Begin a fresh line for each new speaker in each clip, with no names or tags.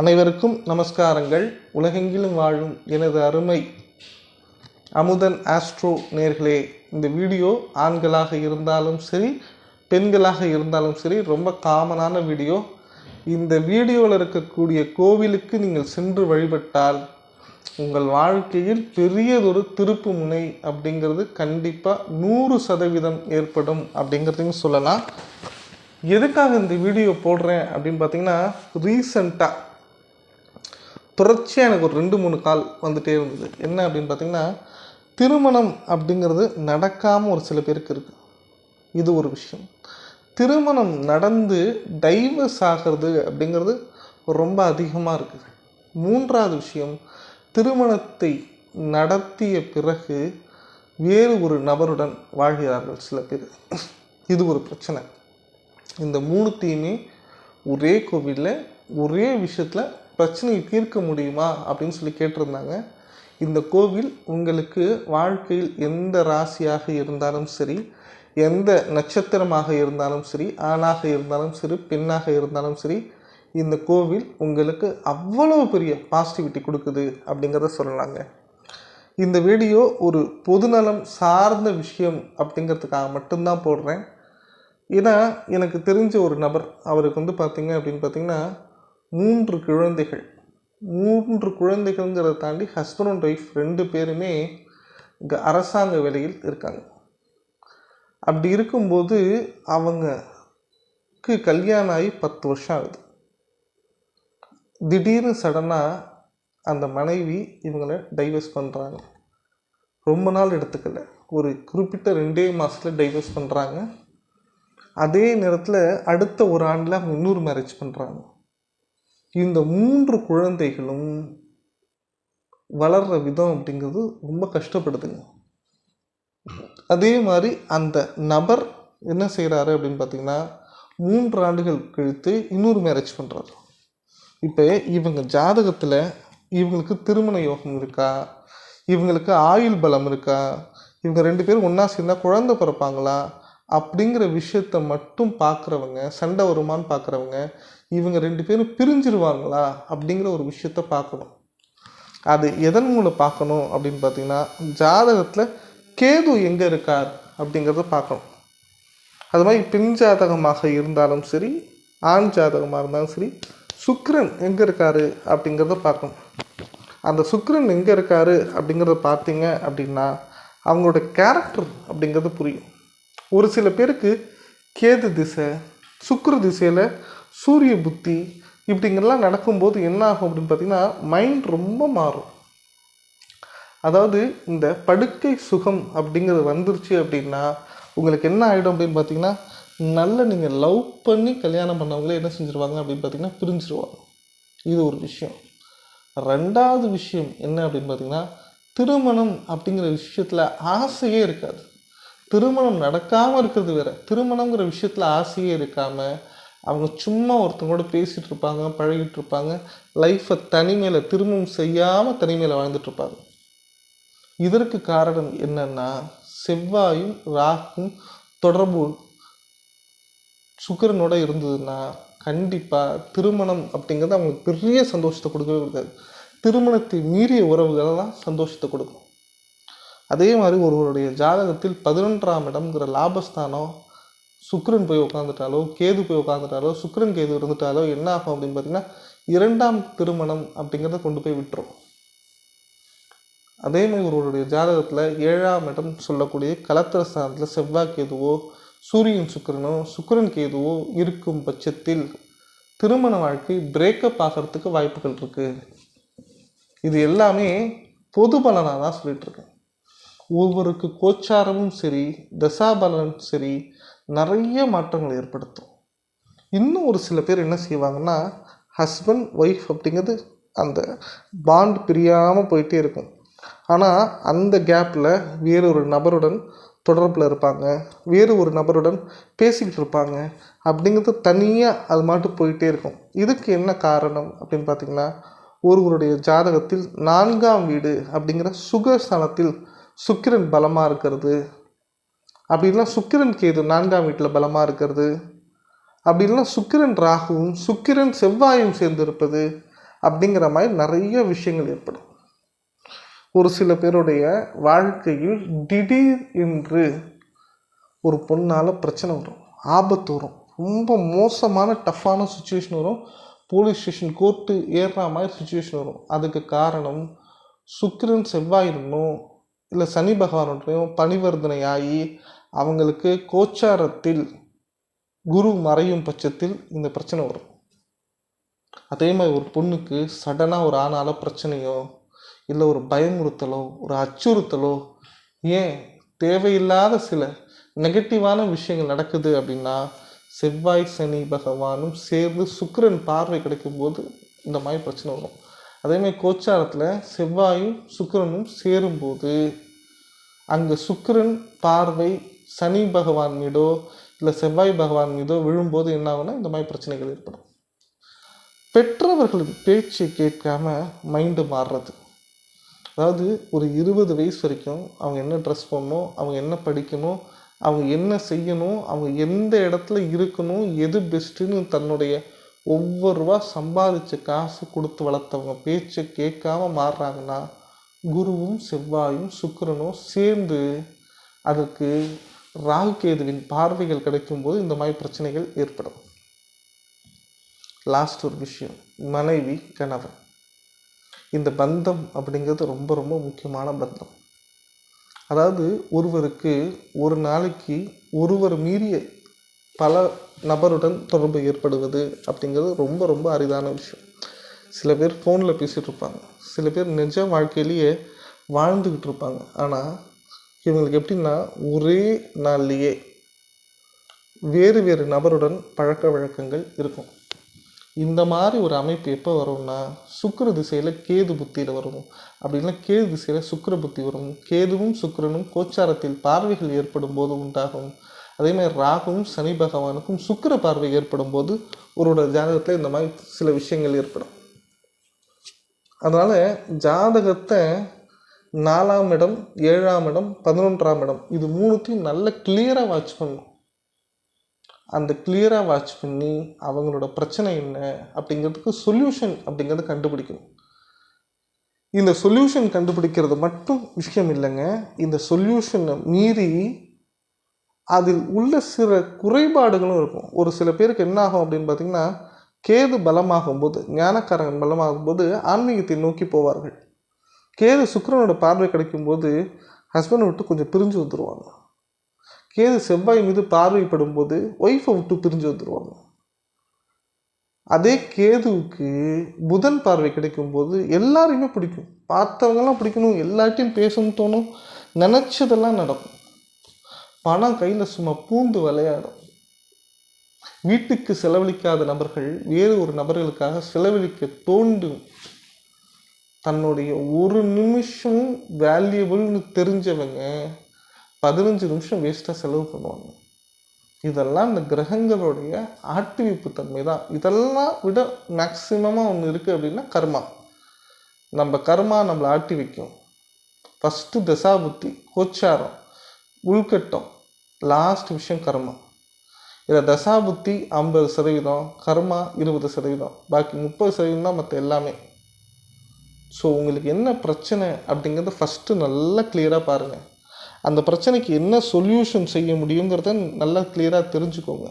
அனைவருக்கும் நமஸ்காரங்கள். உலகெங்கிலும் வாழும் எனது அருமை அமுதன் ஆஸ்ட்ரோ நேர்களே இந்த வீடியோ ஆண்களாக இருந்தாலும் சரி பெண்களாக இருந்தாலும் சரி ரொம்ப காமனான வீடியோ. இந்த வீடியோவில் இருக்கக்கூடிய கோவிலுக்கு நீங்கள் சென்று வழிபட்டால் உங்கள் வாழ்க்கையில் பெரியதொரு திருப்பு முனை அப்படிங்கிறது கண்டிப்பாக நூறு சதவீதம் ஏற்படும் அப்படிங்கிறதையும் சொல்லலாம். எதுக்காக இந்த வீடியோ போடுறேன் அப்படின்னு பார்த்தீங்கன்னா ரீசண்டாக தொடர்ச்சியாக எனக்கு ஒரு ரெண்டு மூணு கால் வந்துகிட்டே இருந்தது. என்ன அப்படின்னு பார்த்தீங்கன்னா திருமணம் அப்படிங்கிறது நடக்காமல் ஒரு சில பேருக்கு இருக்குது இது ஒரு விஷயம். திருமணம் நடந்து டைவர்ஸ் ஆகிறது அப்படிங்கிறது ரொம்ப அதிகமாக இருக்குது மூன்றாவது விஷயம் திருமணத்தை நடத்திய பிறகு வேறு ஒரு நபருடன் வாழ்கிறார்கள் சில பேர். இது ஒரு பிரச்சனை. இந்த மூணுத்தையுமே ஒரே கோவிலில் ஒரே விஷயத்தில் பிரச்சனையை தீர்க்க முடியுமா அப்படின்னு சொல்லி கேட்டிருந்தாங்க. இந்த கோவில் உங்களுக்கு வாழ்க்கையில் எந்த ராசியாக இருந்தாலும் சரி எந்த நட்சத்திரமாக இருந்தாலும் சரி ஆணாக இருந்தாலும் சரி பெண்ணாக இருந்தாலும் சரி இந்த கோவில் உங்களுக்கு அவ்வளவு பெரிய பாசிட்டிவிட்டி கொடுக்குது அப்படிங்கிறத சொல்லலாங்க. இந்த வீடியோ ஒரு பொதுநலம் சார்ந்த விஷயம் அப்படிங்கிறதுக்காக மட்டும்தான் போடுறேன். ஏன்னா எனக்கு தெரிஞ்ச ஒரு நபர் அவருக்கு வந்து பார்த்திங்க அப்படின்னு பார்த்தீங்கன்னா மூன்று குழந்தைகள். மூன்று குழந்தைகள்ங்கிறத தாண்டி ஹஸ்பண்ட் அண்ட் ஒய்ஃப் ரெண்டு பேருமே இங்கே அரசாங்க வேலையில் இருக்காங்க. அப்படி இருக்கும்போது அவங்கக்கு கல்யாணம் ஆகி பத்து வருஷம் ஆகுது. திடீர்னு சடனாக அந்த மனைவி இவங்களை டைவர்ஸ் பண்ணுறாங்க ரொம்ப நாள் எடுத்துக்கல. ஒரு குறிப்பிட்ட ரெண்டே மாதத்தில் டைவர்ஸ் பண்ணுறாங்க அதே நேரத்தில் அடுத்த ஒரு ஆண்டில் அவங்க இன்னொரு மேரேஜ் பண்ணுறாங்க இந்த மூன்று குழந்தைகளும் வளர்கிற விதம் அப்படிங்கிறது ரொம்ப கஷ்டப்படுதுங்க. அதே மாதிரி அந்த நபர் என்ன செய்கிறாரு அப்படின்னு பார்த்தீங்கன்னா மூன்று ஆண்டுகள் கழித்து இன்னொரு மேரேஜ் பண்ணுறாரு இப்போ இவங்க ஜாதகத்தில் இவங்களுக்கு திருமண யோகம் இருக்கா? இவங்களுக்கு ஆயுள் பலம் இருக்கா? இவங்க ரெண்டு பேரும் ஒன்றா சேர்ந்தால் குழந்தை பிறப்பாங்களா? அப்படிங்கிற விஷயத்த மட்டும் பார்க்குறவங்க சண்டை வருமான்னு பார்க்குறவங்க இவங்க ரெண்டு பேரும் பிரிஞ்சிருவாங்களா அப்படிங்கிற ஒரு விஷயத்த பார்க்கணும். அது எதன் மூலம் பார்க்கணும் அப்படின்னு பார்த்தீங்கன்னா ஜாதகத்தில் கேது எங்கே இருக்கார் அப்படிங்கிறத பார்க்கணும். அது மாதிரி பெண் ஜாதகமாக இருந்தாலும் சரி ஆண் ஜாதகமாக இருந்தாலும் சரி சுக்ரன் எங்கே இருக்காரு அப்படிங்கிறத பார்க்கணும். அந்த சுக்ரன் எங்கே இருக்காரு அப்படிங்கிறத பார்த்தீங்க அப்படின்னா அவங்களோட கேரக்டர் அப்படிங்கிறது புரியும். ஒரு சில பேருக்கு கேது திசை சுக்கர திசையில் சூரிய புத்தி இப்படிங்கெல்லாம் நடக்கும்போது என்ன ஆகும் அப்படின்னு பார்த்தீங்கன்னா மைண்ட் ரொம்ப மாறும். அதாவது இந்த படுக்கை சுகம் அப்படிங்கிறது வந்துருச்சு அப்படின்னா உங்களுக்கு என்ன ஆகிடும் அப்படின்னு பார்த்தீங்கன்னா நல்ல நீங்கள் லவ் பண்ணி கல்யாணம் பண்ணவங்களே என்ன செஞ்சுருவாங்க அப்படின்னு பார்த்தீங்கன்னா பிரிஞ்சிருவாங்க. இது ஒரு விஷயம். ரெண்டாவது விஷயம் என்ன அப்படின்னு பார்த்தீங்கன்னா திருமணம் அப்படிங்கிற விஷயத்தில் ஆசையே இருக்காது. திருமணம் நடக்காமல் இருக்கிறது வேற. திருமணங்கிற விஷயத்தில் ஆசையே இருக்காமல் அவங்க சும்மா ஒருத்தவங்களோட பேசிகிட்டு இருப்பாங்க பழகிட்டு இருப்பாங்க லைஃப்பை தனிமையில் திருமணம் செய்யாமல் தனிமையில் வாழ்ந்துட்டுருப்பாங்க இதற்கு காரணம் என்னென்னா செவ்வாயும் ராகும் தொடர்பு சுக்கரனோட இருந்ததுன்னா கண்டிப்பாக திருமணம் அப்படிங்கிறது அவங்களுக்கு பெரிய சந்தோஷத்தை கொடுக்கவே கொடுக்காது. திருமணத்தை மீறிய உறவுகளெல்லாம் சந்தோஷத்தை கொடுக்கும். அதே மாதிரி ஒருவருடைய ஜாதகத்தில் பதினொன்றாம் இடம்ங்கிற லாபஸ்தானம் சுக்ரன் போய் உட்காந்துட்டாலோ கேது போய் உட்காந்துட்டாலோ சுக்ரன் கேது இருந்துட்டாலோ என்ன ஆகும் அப்படின்னு பார்த்தீங்கன்னா இரண்டாம் திருமணம் அப்படிங்கிறத கொண்டு போய் விட்டுரும். அதே மாதிரி ஒருவருடைய ஜாதகத்தில் ஏழாம் இடம் சொல்லக்கூடிய கலத்திர ஸ்தானத்தில் செவ்வாய் கேதுவோ சூரியன் சுக்கிரனோ சுக்கரன் கேதுவோ இருக்கும் பட்சத்தில் திருமண வாழ்க்கை பிரேக்கப் ஆகிறதுக்கு வாய்ப்புகள் இருக்குது இது எல்லாமே பொது பலனாக தான் சொல்லிகிட்ருக்கேன் ஒவ்வொருக்கு கோச்சாரமும் சரி தசாபலனும் சரி நிறைய மாற்றங்கள் ஏற்படுத்தும். இன்னும் ஒரு சில பேர் என்ன செய்வாங்கன்னா ஹஸ்பண்ட் ஒய்ஃப் அப்படிங்கிறது அந்த பாண்ட் பிரியாமல் போயிட்டே இருக்கும். ஆனால் அந்த கேப்பில் வேறு ஒரு நபருடன் தொடர்பில் இருப்பாங்க வேறு ஒரு நபருடன் பேசிக்கிட்டு இருப்பாங்க அப்படிங்கிறது தனியாக அது மாட்டு போயிட்டே இருக்கும். இதுக்கு என்ன காரணம் அப்படின்னு பார்த்தீங்கன்னா ஒருவருடைய ஜாதகத்தில் நான்காம் வீடு அப்படிங்கிற சுகஸ்தானத்தில் சுக்கிரன் பலமாக இருக்கிறது. அப்படி இல்லை சுக்கிரன் கேது நான்காம் வீட்டில் பலமாக இருக்கிறது. அப்படி இல்லைனா சுக்கிரன் ராகுவும் சுக்கிரன் செவ்வாயும் சேர்ந்திருப்பது அப்படிங்கிற மாதிரி நிறைய விஷயங்கள் ஏற்படும். ஒரு சில பேருடைய வாழ்க்கையில் திடீர் என்று ஒரு பொண்ணால் பிரச்சனை வரும் ஆபத்து வரும் ரொம்ப மோசமான டஃப்பான சுச்சுவேஷன் வரும். போலீஸ் ஸ்டேஷன் கோர்ட்டு ஏறுற மாதிரி சுச்சுவேஷன் வரும். அதுக்கு காரணம் சுக்கிரன் செவ்வாய் இருந்தும் இல்லை சனி பகவானுடையும் பணிவர்த்தனை ஆகி அவங்களுக்கு கோச்சாரத்தில் குரு மறையும் பட்சத்தில் இந்த பிரச்சனை வரும். அதே மாதிரி ஒரு பொண்ணுக்கு சடனாக ஒரு ஆணால் பிரச்சனையோ இல்லை ஒரு பயமுறுத்தலோ ஒரு அச்சுறுத்தலோ ஏன் தேவையில்லாத சில நெகட்டிவான விஷயங்கள் நடக்குது அப்படின்னா செவ்வாய் சனி பகவானும் சேர்ந்து சுக்கரன் பார்வை கிடைக்கும்போது இந்த மாதிரி பிரச்சனை வரும். அதேமாதிரி கோச்சாரத்தில் செவ்வாயும் சுக்கிரனும் சேரும்போது அங்கே சுக்கிரன் பார்வை சனி பகவான் மீதோ இல்லை செவ்வாய் பகவான் மீதோ விழும்போது என்ன ஆகுனா இந்த மாதிரி பிரச்சனைகள் ஏற்படும். பெற்றவர்களின் பேச்சை கேட்காம மைண்டு மாறுறது. அதாவது ஒரு இருபது வயசு வரைக்கும் அவங்க என்ன ட்ரெஸ் பண்ணணும் அவங்க என்ன படிக்கணும் அவங்க என்ன செய்யணும் அவங்க எந்த இடத்துல இருக்கணும் எது பெஸ்ட்டுன்னு தன்னுடைய ஒவ்வொரு ரூபா சம்பாதிச்ச காசு கொடுத்து வளர்த்தவங்க பேச்சை கேட்காம மாறுறாங்கன்னா குருவும் செவ்வாயும் சுக்கரனும் சேர்ந்து அதற்கு ராகுகேதுவின் பார்வைகள் கிடைக்கும்போது இந்த மாதிரி பிரச்சனைகள் ஏற்படும். லாஸ்ட் ஒரு விஷயம் மனைவி கணவன். இந்த பந்தம் அப்படிங்கிறது ரொம்ப ரொம்ப முக்கியமான பந்தம். அதாவது ஒருவருக்கு ஒரு நாளைக்கு ஒருவர் மீறிய பல நபருடன் தொடர்பு ஏற்படுவது அப்படிங்கிறது ரொம்ப ரொம்ப அரிதான விஷயம். சில பேர் ஃபோனில் பேசிகிட்டு இருப்பாங்க. சில பேர் நிஜ வாழ்க்கையிலேயே வாழ்ந்துக்கிட்டு இருப்பாங்க. ஆனால் இவங்களுக்கு எப்படின்னா ஒரே நாள்லேயே வேறு வேறு நபருடன் பழக்க வழக்கங்கள் இருக்கும். இந்த மாதிரி ஒரு அமைப்பு எப்போ வரும்னா சுக்கிர திசையில் கேது புத்தியில் வரும். அப்படி இல்லைன்னா கேது திசையில் சுக்கிர புத்தி வரும். கேதுவும் சுக்கிரனும் கோச்சாரத்தில் பார்வைகள் ஏற்படும் போது உண்டாகும் அதேமாதிரி ராகுவும் சனி பகவானுக்கும் சுக்கிர பார்வை ஏற்படும் போது ஒருவரோட ஜாதகத்தில் இந்த மாதிரி சில விஷயங்கள் ஏற்படும். அதனால் ஜாதகத்தை நாலாம் இடம் ஏழாம் இடம் பதினொன்றாம் இடம் இது மூணுத்தையும் நல்ல கிளியராக வாட்ச் பண்ணும் அந்த கிளியராக வாட்ச் பண்ணி அவங்களோட பிரச்சனை என்ன அப்படிங்கிறதுக்கு சொல்யூஷன் அப்படிங்கிறத கண்டுபிடிக்கணும். இந்த சொல்யூஷன் கண்டுபிடிக்கிறது மட்டும் விஷயம் இல்லைங்க. இந்த சொல்யூஷனை மீறி அதில் உள்ள சில குறைபாடுகளும் இருக்கும். ஒரு சில பேருக்கு என்ன ஆகும் அப்படின்னு பார்த்தீங்கன்னா கேது பலமாகும் போது ஞானக்காரன் பலமாகும் போது ஆன்மீகத்தை நோக்கி போவார்கள். கேது சுக்கரனோட பார்வை கிடைக்கும்போது ஹஸ்பண்டை விட்டு கொஞ்சம் பிரிஞ்சு வந்துடுவாங்க கேது செவ்வாய் மீது பார்வைப்படும் போது ஒய்ஃபை விட்டு பிரிஞ்சு வந்துடுவாங்க அதே கேதுவுக்கு புதன் பார்வை கிடைக்கும்போது எல்லாரையுமே பிடிக்கும். பார்த்தவங்கெல்லாம் பிடிக்கணும் எல்லார்ட்டையும் பேசணும் தோணும் நினச்சதெல்லாம் நடக்கும். பணம் கையில் சும்மா பூந்து விளையாடும். வீட்டுக்கு செலவழிக்காத நபர்கள் வேறு ஒரு நபர்களுக்காக செலவழிக்க தோண்டும் தன்னுடைய ஒரு நிமிஷம் வேல்யூபிள்னு தெரிஞ்சவங்க பதினஞ்சு நிமிஷம் வேஸ்ட்டாக செலவு பண்ணுவாங்க. இதெல்லாம் இந்த கிரகங்களுடைய ஆட்டிவிப்பு தன்மை தான். இதெல்லாம் விட மேக்சிமமாக ஒன்று இருக்குது அப்படின்னா கர்மா. நம்ம கர்மா நம்மளை ஆட்டி வைக்கும் ஃபஸ்ட்டு தசாபுத்தி கோச்சாரம் உள்கட்டம் லாஸ்ட் விஷயம் கர்மா. இதில் தசாபுத்தி ஐம்பது சதவீதம் கர்மா இருபது சதவீதம் பாக்கி முப்பது சதவீதம் தான் மற்ற எல்லாமே. ஸோ உங்களுக்கு என்ன பிரச்சனை அப்படிங்கிறத ஃபஸ்ட்டு நல்லா கிளியராக பாருங்கள் அந்த பிரச்சனைக்கு என்ன சொல்யூஷன் செய்ய முடியுங்கிறத நல்லா கிளியராக தெரிஞ்சுக்கோங்க.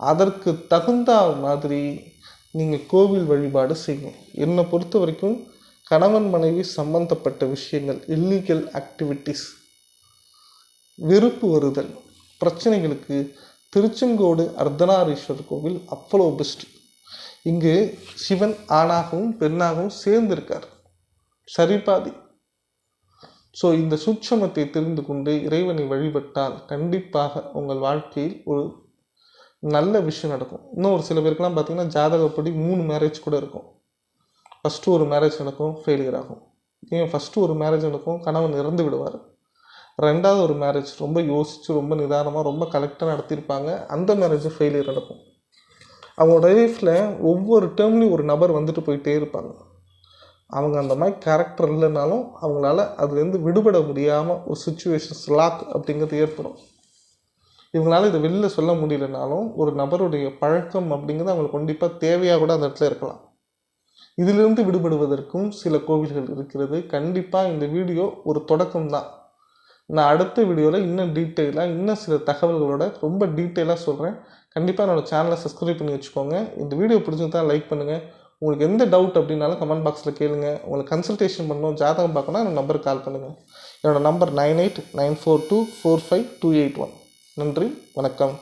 அதற்கு தகுந்த மாதிரி நீங்கள் கோவில் வழிபாடு செய்யுங்க என்னை பொறுத்த வரைக்கும் கணவன் மனைவி சம்பந்தப்பட்ட விஷயங்கள் இல்லீகல் ஆக்டிவிட்டீஸ் வெறுப்பு வருதல். பிரச்சனைகளுக்கு திருச்செங்கோடு அர்த்தநாரீஸ்வரர் கோவில் அவ்வளோ பெஸ்ட். இங்கு சிவன் ஆணாகவும் பெண்ணாகவும் சேர்ந்திருக்கார். சரிபாதி. ஸோ இந்த சூட்சமத்தை தெரிந்து கொண்டு இறைவனை வழிபட்டால் கண்டிப்பாக உங்கள் வாழ்க்கையில் ஒரு நல்ல விஷயம் நடக்கும். இன்னும் ஒரு சில பேருக்குலாம் பார்த்தீங்கன்னா ஜாதகப்படி மூணு மேரேஜ் கூட இருக்கும். ஃபஸ்ட்டு ஒரு மேரேஜ் நடக்கும் ஃபெயிலியர் ஆகும். ஏன்? ஃபஸ்ட்டு ஒரு மேரேஜ் நடக்கும் கணவன் இறந்து விடுவார். ரெண்டாவது ஒரு மேரேஜ் ரொம்ப யோசித்து ரொம்ப நிதானமாக ரொம்ப கலெக்டாக நடத்தியிருப்பாங்க. அந்த மேரேஜ் ஃபெயிலியர் நடக்கும். அவங்களோட லைஃப்பில் ஒவ்வொரு டேர்ம்லேயும் ஒரு நபர் வந்துட்டு போயிட்டே இருப்பாங்க. அவங்க அந்த மாதிரி கேரக்டர் இல்லைனாலும் அவங்களால அதுலேருந்து விடுபட முடியாமல் ஒரு சுச்சுவேஷன்ஸ் லாக் அப்படிங்கிறது ஏற்படும். இவங்களால இதை வெளில சொல்ல முடியலனாலும் ஒரு நபருடைய பழக்கம் அப்படிங்கிறது அவங்களுக்கு கண்டிப்பாக தேவையாக கூட அந்த இடத்துல இருக்கலாம். இதிலிருந்து விடுபடுவதற்கும் சில கோவில்கள் இருக்கிறது. கண்டிப்பாக இந்த வீடியோ ஒரு தொடக்கம் தான் நான் அடுத்த வீடியோவில் இன்னும் டீட்டெயிலாக இன்னும் சில தகவல்களோட ரொம்ப டீட்டெயிலாக சொல்கிறேன் கண்டிப்பாக என்னோடய சேனலை சப்ஸ்கிரைப் பண்ணி வச்சுக்கோங்க. இந்த வீடியோ பிடிச்சிருந்தா லைக் பண்ணுங்கள் உங்களுக்கு எந்த டவுட் அப்படின்னாலும் கமெண்ட் பாக்ஸில் கேளுங்க. உங்களுக்கு கன்சல்டேஷன் பண்ணணும் ஜாதகம் பார்க்கணும் என்னோட நம்பருக்கு கால் பண்ணுங்கள் என்னோடய number nine eight nine four two four five two eight one நன்றி வணக்கம்.